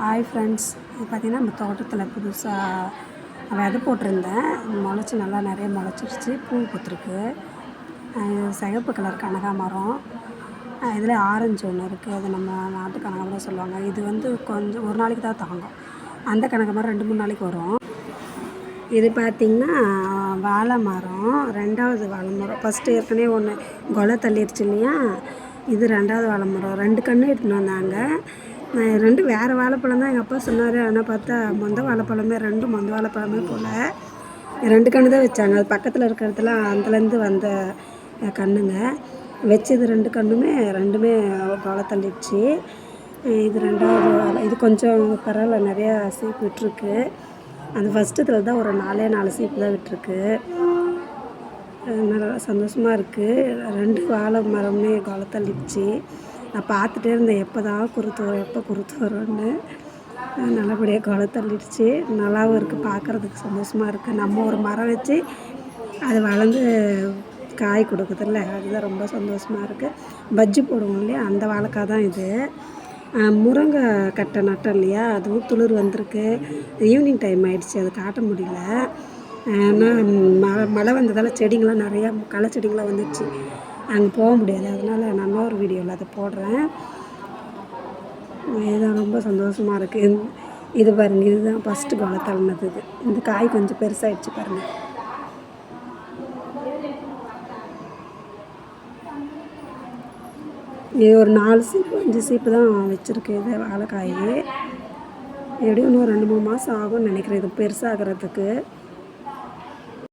Hi friends இது பார்த்திங்கன்னா நம்ம தோட்டத்தில் புதுசாக விதை போட்டிருந்தேன். முளைச்சி நல்லா நிறைய முளைச்சிருச்சு. பூ பூத்துருக்கு. சிகப்பு கலர் கனகாமரம் இதில் ஆரஞ்சு ஒன்று இருக்குது அது நம்ம நாட்டு கனகாமரம் சொல்லுவாங்க. இது வந்து கொஞ்சம் ஒரு நாளைக்கு தான் தாங்கும். அந்த கனகாமரம் ரெண்டு மூணு நாளைக்கு வரும். இது பார்த்திங்கன்னா வாழை மரம். ரெண்டாவது வாழை மரம். ஃபஸ்ட்டு ஏற்கனவே ஒன்று கொலை தள்ளிடுச்சு இல்லையா? இது ரெண்டாவது வாழை மரம். ரெண்டு கன்று எடுத்துன்னு வந்தாங்க. ரெண்டு வேறு வாழைப்பழம் தான் எங்கள் அப்பா சொன்னார். ஆனால் பார்த்தா மொந்த வாழைப்பழமே ரெண்டு மொந்த வாழைப்பழமே போல். ரெண்டு கன்று தான் வச்சாங்க. அது பக்கத்தில் இருக்கிறதுலாம் அதுலேருந்து வந்த கண்ணுங்க. கன்றுங்க வச்சது ரெண்டு கன்றுமே ரெண்டுமே கொலை தள்ளிடுச்சு. இது ரெண்டாவது வாழை இது கொஞ்சம் பரவாயில்ல நிறையா சீப்பு விட்டுருக்கு. அந்த ஃபஸ்ட்டுல தான் ஒரு நாலே நாலு சீப்பு தான் விட்டுருக்கு. நல்லா சந்தோஷமாக இருக்குது ரெண்டு வாழை மரமே கொலை நான் பார்த்துட்டே இருந்தேன் எப்போ தான் குருத்து வரும் எப்போ குருத்து வரும்னு நல்லபடியாக கொலை தள்ளிடுச்சு. நல்லாவும் இருக்குது பார்க்குறதுக்கு சந்தோஷமாக இருக்குது நம்ம ஒரு மரம் வச்சு அது வளர்ந்து காய் கொடுக்குதுல்ல அதுதான் ரொம்ப சந்தோஷமாக இருக்குது பஜ்ஜி போடுவோம் இல்லையா அந்த வாழைக்காய் தான் இது. முருங்கை கட்டை நட்டோம் இல்லையா அதுவும் துளிர் வந்திருக்கு. ஈவினிங் டைம் ஆகிடுச்சு அது காட்ட முடியல. ஆனால் மழை மழை வந்ததால் செடிங்களாம் நிறையா களை செடிங்களாம் வந்துடுச்சு அங்கே போக முடியாது. அதனால் நான் இன்னொரு வீடியோவில் அதை போடுறேன். இதுதான் ரொம்ப சந்தோஷமாக இருக்குது இது பாருங்கள் இதுதான் ஃபஸ்ட்டு கொலை தள்ளினது இது. இந்த காய் கொஞ்சம் பெருசாகிடுச்சு பாருங்கள் இது ஒரு நாலு சீப்பு அஞ்சு சீப்பு தான் வச்சுருக்கு இது வாழைக்காய். எப்படியும் இன்னும் ரெண்டு மூணு மாதம் ஆகும்னு நினைக்கிறேன். இது பெருசாகிறதுக்கு.